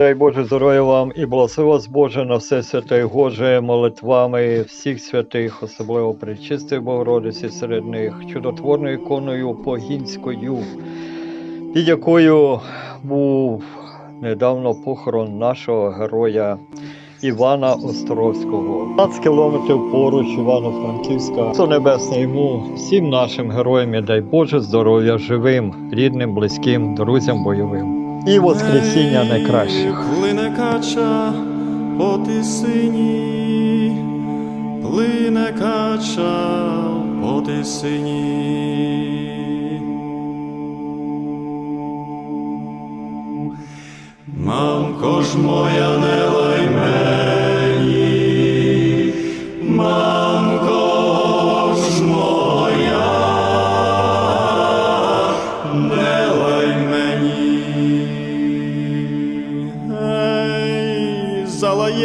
Дай Боже здоров'я вам і благослови вас Боже на все святе Боже молитвами всіх святих, особливо Пречистої Богородиці серед них, чудотворною іконою Погінською, під якою був недавно похорон нашого героя Івана Островського. 15 кілометрів поруч Івано-Франківська. Цо небесне йому, всім нашим героям і дай Боже здоров'я живим, рідним, близьким, друзям бойовим. І воскресіння найкращих. Плине кача по тисині, плине кача по тисині. Мамко ж моя не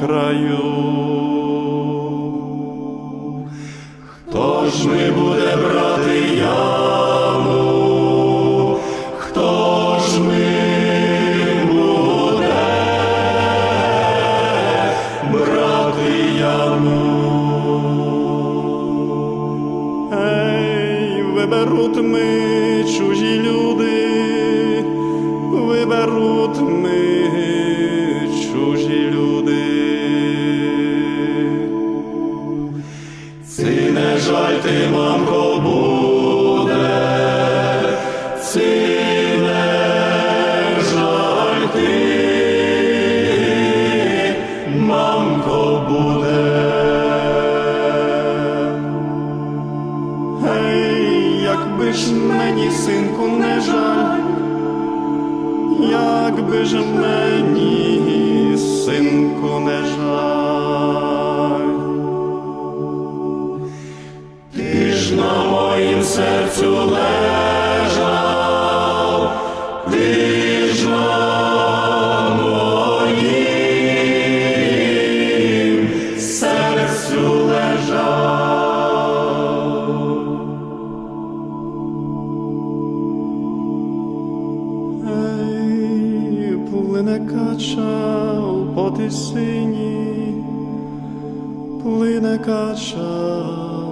краю. Кача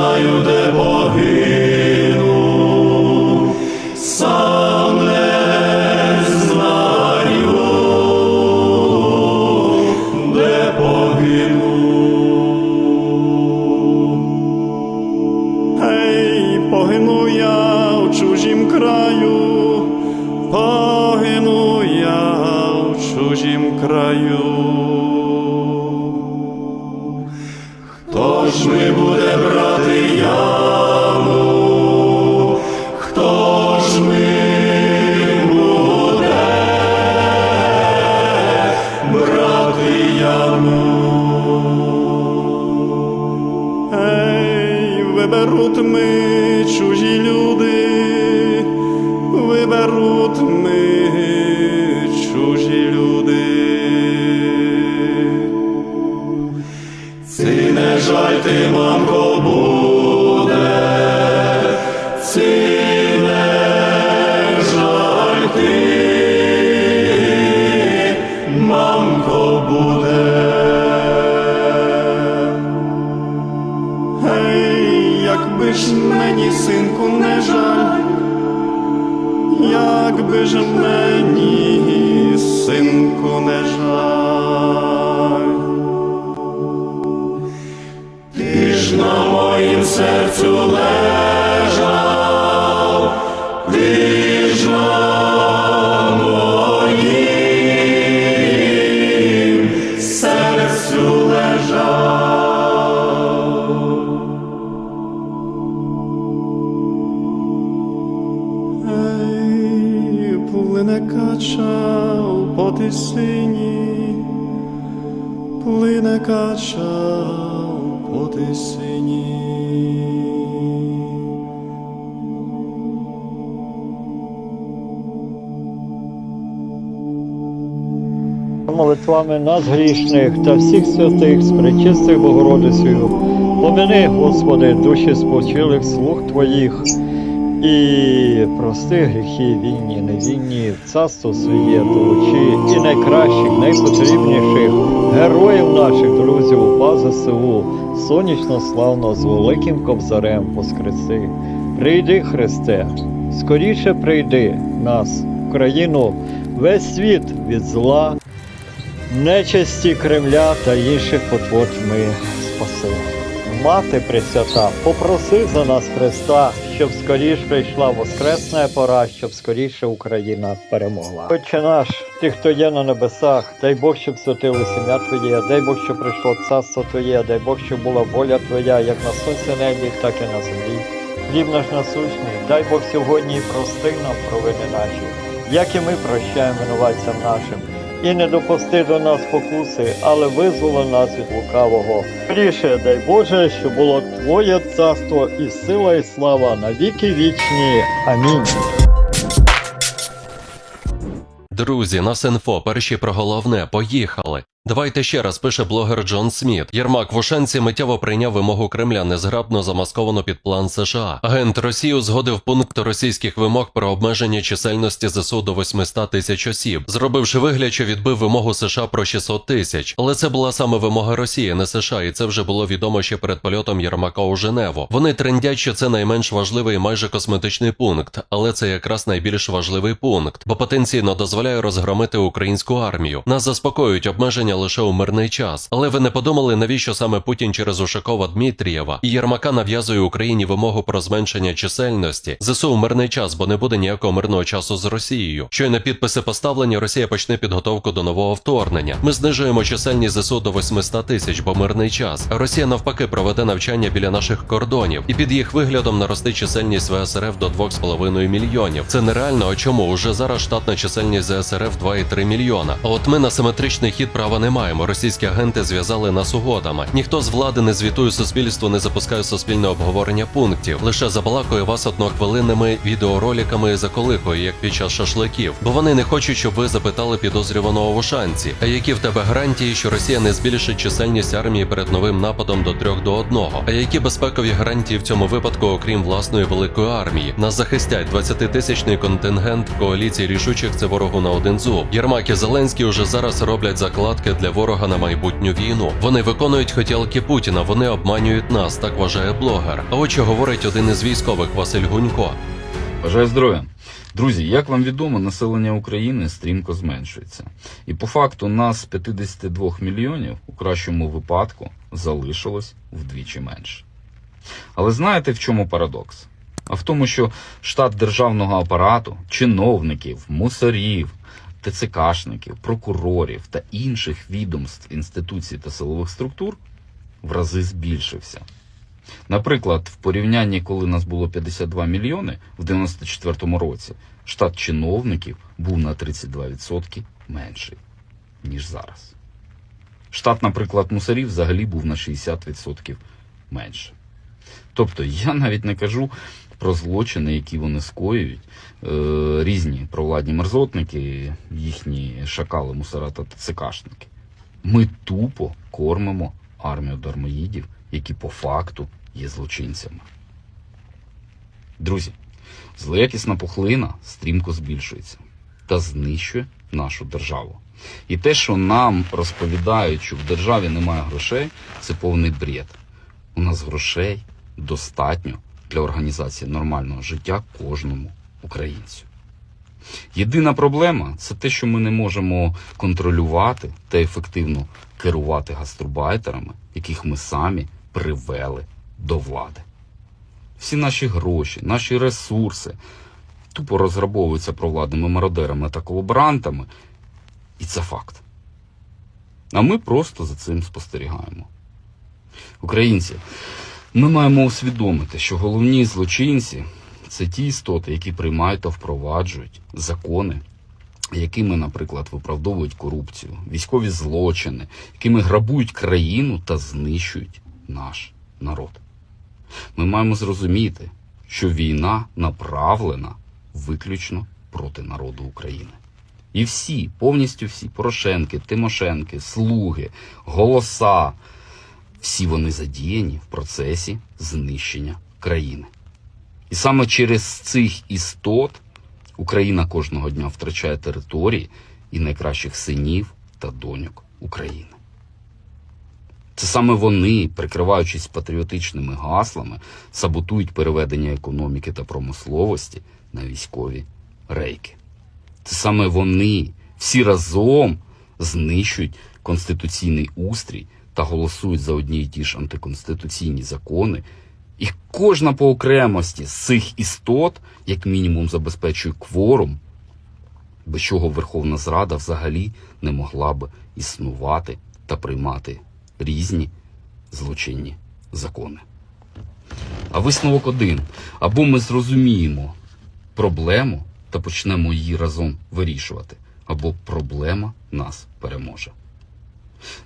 не ж ми буде брати яму? Жаль ти, мамко, буде, серцю лежав, молитвами нас грішних та всіх святих з пречистою Богородицею. Помини, Господи, душі спочилих слуг Твоїх і прости гріхи вільні, невільні, в царство своє долучи і найкращих, найпотрібніших героїв наших друзів УПА ЗСУ, сонячно славно з великим кобзарем воскреси. Прийди, Христе, скоріше прийди нас, Україну, весь світ від зла, нечисті Кремля та інших потвор тьми спаси. Мати Пресвята, попроси за нас Христа, щоб скоріш прийшла воскресна пора, щоб скоріше Україна перемогла. Отче наш, ти, хто є на небесах, дай Бог, щоб святилося ім'я Твоє, дай Бог, щоб прийшло царство Твоє, дай Бог, щоб була воля Твоя, як на сонці небі, так і на землі. Хліб наш насущний, дай Бог сьогодні і прости нам провини наші, як і ми прощаємо винуватцям нашим. І не допусти до нас покуси, але визволи нас від лукавого. Ріше, дай Боже, що було Твоє царство і сила, і слава на віки вічні. Амінь. Друзі, нас інфо, перші про головне, поїхали. Давайте ще раз пише блогер Джон Сміт. Єрмак в Ушанці миттєво прийняв вимогу Кремля незграбно замасковану під план США. Агент Росії узгодив пункт російських вимог про обмеження чисельності ЗСУ до 800 тисяч осіб, зробивши вигляд, що відбив вимогу США про 600 тисяч. Але це була саме вимога Росії, не США, і це вже було відомо ще перед польотом Єрмака у Женеву. Вони трендять, що це найменш важливий майже косметичний пункт, але це якраз найбільш важливий пункт, бо потенційно дозволяє розгромити українську армію. Нас заспокоюють обмеження лише у мирний час. Але ви не подумали, навіщо саме Путін через Ушакова Дмитрієва і Єрмака нав'язує Україні вимогу про зменшення чисельності ЗСУ в мирний час, бо не буде ніякого мирного часу з Росією. Щойно підписи поставлені, Росія почне підготовку до нового вторгнення. Ми знижуємо чисельність ЗСУ до 800 тисяч, бо мирний час. Росія навпаки проведе навчання біля наших кордонів, і під їх виглядом нарости чисельність ВСРФ до 2,5 мільйонів. Це нереально. А чому уже зараз штатна чисельність ЗСРФ 2,3 мільйона? А от ми на симетричний хід права не маємо. Російські агенти зв'язали нас угодами. Ніхто з влади не звітує суспільству, не запускає суспільне обговорення пунктів. Лише забалакує вас однохвилинними відеороликами і заколихує, як під час шашликів. Бо вони не хочуть, щоб ви запитали підозрюваного в Ушанці. А які в тебе гарантії, що Росія не збільшить чисельність армії перед новим нападом до трьох до одного? А які безпекові гарантії в цьому випадку, окрім власної великої армії? Нас захистять 20-тисячний контингент коаліції рішучих це ворогу на один зуб. Єрмак і Зеленський уже зараз роблять закладки для ворога на майбутню війну. Вони виконують хотілки Путіна, вони обманюють нас, так вважає блогер. А от говорить один із військових Василь Гунько. Бажаю здоров'я. Друзі, як вам відомо, населення України стрімко зменшується. І по факту нас 52 мільйонів у кращому випадку залишилось вдвічі менше. Але знаєте в чому парадокс? А в тому, що штат державного апарату, чиновників, мусорів, ТЦКшників, прокурорів та інших відомств, інституцій та силових структур в рази збільшився. Наприклад, в порівнянні, коли нас було 52 мільйони в 94-му році, штат чиновників був на 32% менший, ніж зараз. Штат, наприклад, мусорів взагалі був на 60% менше. Тобто я навіть не кажу про злочини, які вони скоюють, е, різні провладні мерзотники, їхні шакали, мусора та ТЦКшники. Ми тупо кормимо армію дармоїдів, які по факту є злочинцями. Друзі, злоякісна пухлина стрімко збільшується та знищує нашу державу. І те, що нам розповідають, що в державі немає грошей, це повний бред. У нас грошей достатньо для організації нормального життя кожному українцю. Єдина проблема це те, що ми не можемо контролювати та ефективно керувати гастарбайтерами, яких ми самі привели до влади. Всі наші гроші, наші ресурси тупо розграбовуються провладними мародерами та колаборантами, і це факт. А ми просто за цим спостерігаємо. Українці, ми маємо усвідомити, що головні злочинці це ті істоти, які приймають та впроваджують закони, якими, наприклад, виправдовують корупцію, військові злочини, якими грабують країну та знищують наш народ. Ми маємо зрозуміти, що війна направлена виключно проти народу України. І всі, повністю всі Порошенки, Тимошенки, слуги, голоса, всі вони задіяні в процесі знищення країни. І саме через цих істот Україна кожного дня втрачає території і найкращих синів та доньок України. Це саме вони, прикриваючись патріотичними гаслами, саботують переведення економіки та промисловості на військові рейки. Це саме вони всі разом знищують конституційний устрій та голосують за одні й ті ж антиконституційні закони. І кожна по окремості з цих істот, як мінімум, забезпечує кворум, без чого Верховна Зрада взагалі не могла б існувати та приймати різні злочинні закони. А висновок один: або ми зрозуміємо проблему та почнемо її разом вирішувати, або проблема нас переможе.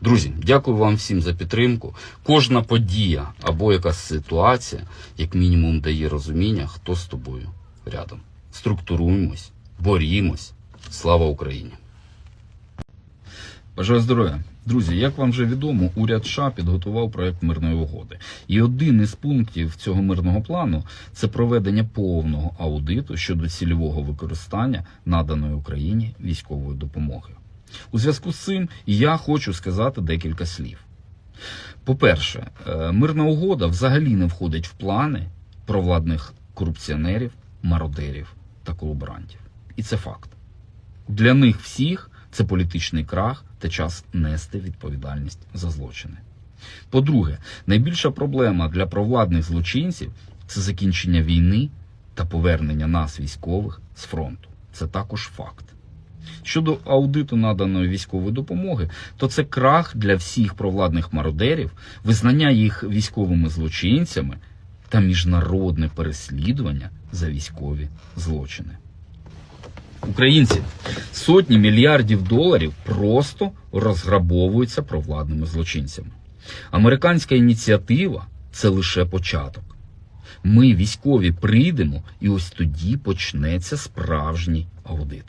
Друзі, дякую вам всім за підтримку. Кожна подія або якась ситуація, як мінімум, дає розуміння, хто з тобою рядом. Структуруємось, борімось. Слава Україні! Бажаю здоров'я. Друзі, як вам вже відомо, уряд США підготував проект мирної угоди. І один із пунктів цього мирного плану це проведення повного аудиту щодо цільового використання наданої Україні військової допомоги. У зв'язку з цим я хочу сказати декілька слів. По-перше, е, мирна угода взагалі не входить в плани провладних корупціонерів, мародерів та колаборантів. І це факт. Для них всіх це політичний крах та час нести відповідальність за злочини. По-друге, найбільша проблема для провладних злочинців це закінчення війни та повернення нас, військових, з фронту. Це також факт. Щодо аудиту наданої військової допомоги, то це крах для всіх провладних мародерів, визнання їх військовими злочинцями та міжнародне переслідування за військові злочини. Українці сотні мільярдів доларів просто розграбовуються провладними злочинцями. Американська ініціатива це лише початок. Ми, військові, прийдемо, і ось тоді почнеться справжній аудит.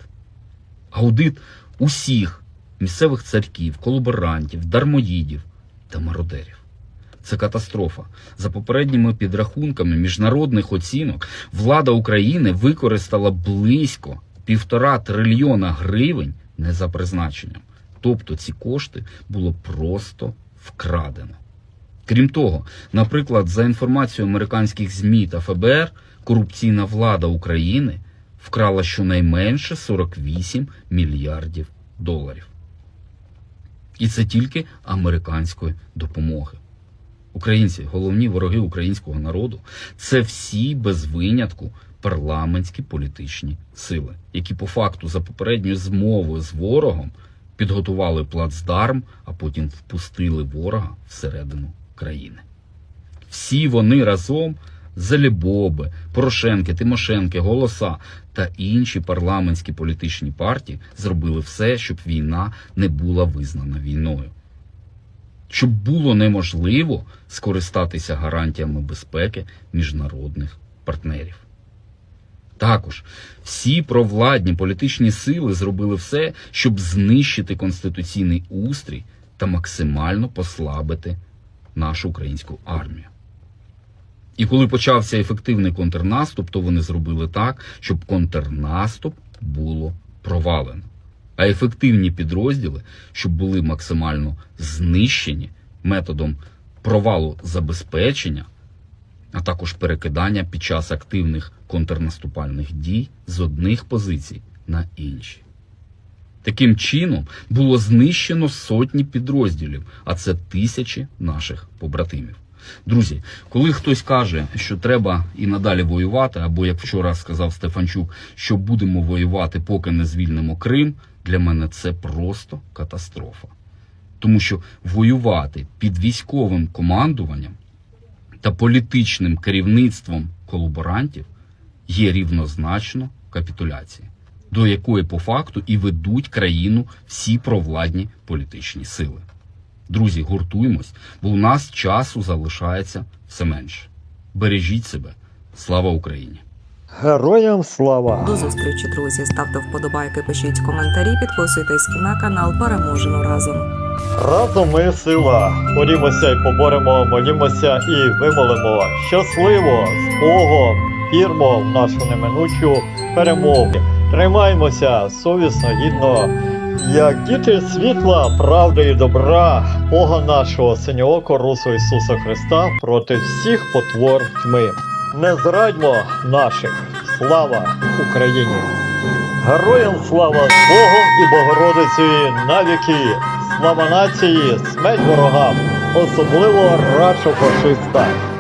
Аудит усіх місцевих царьків, колаборантів, дармоїдів та мародерів. Це катастрофа. За попередніми підрахунками міжнародних оцінок, влада України використала близько півтора трильйона гривень не за призначенням. Тобто ці кошти було просто вкрадено. Крім того, наприклад, за інформацією американських ЗМІ та ФБР, корупційна влада України вкрала щонайменше 48 мільярдів доларів. І це тільки американської допомоги. Українці, головні вороги українського народу, це всі без винятку парламентські політичні сили, які по факту за попередньою змовою з ворогом підготували плацдарм, а потім впустили ворога всередину країни. Всі вони разом Залібоби, Порошенки, Тимошенки, Голоса та інші парламентські політичні партії зробили все, щоб війна не була визнана війною. щоб було неможливо скористатися гарантіями безпеки міжнародних партнерів. Також всі провладні політичні сили зробили все, щоб знищити конституційний устрій та максимально послабити нашу українську армію. І коли почався ефективний контрнаступ, то вони зробили так, щоб контрнаступ було провалено. А ефективні підрозділи, щоб були максимально знищені методом провалу забезпечення, а також перекидання під час активних контрнаступальних дій з одних позицій на інші. Таким чином було знищено сотні підрозділів, а це тисячі наших побратимів. Друзі, коли хтось каже, що треба і надалі воювати, або як вчора сказав Стефанчук, що будемо воювати, поки не звільнимо Крим, для мене це просто катастрофа. Тому що воювати під військовим командуванням та політичним керівництвом колаборантів є рівнозначно капітуляції, до якої по факту і ведуть країну всі провладні політичні сили. Друзі, гуртуємось, бо у нас часу залишається все менше. Бережіть себе. Слава Україні! Героям слава! До зустрічі, друзі. Ставте вподобайки, пишіть коментарі, підписуйтесь на канал. Переможемо разом. Разом ми сила. Борімося і поборемо, молімося і вимолимо. Щасливо з Богом! Вірмо в нашу неминучу перемогу. Тримаймося совісно, гідно, як діти світла, правди і добра, Бога нашого синьооко Русу Ісуса Христа проти всіх потвор тьми. Не зрадьмо наших. Слава Україні! Героям слава Богом і Богородицею навіки! Слава нації, смерть ворогам, особливо рачо фашиста!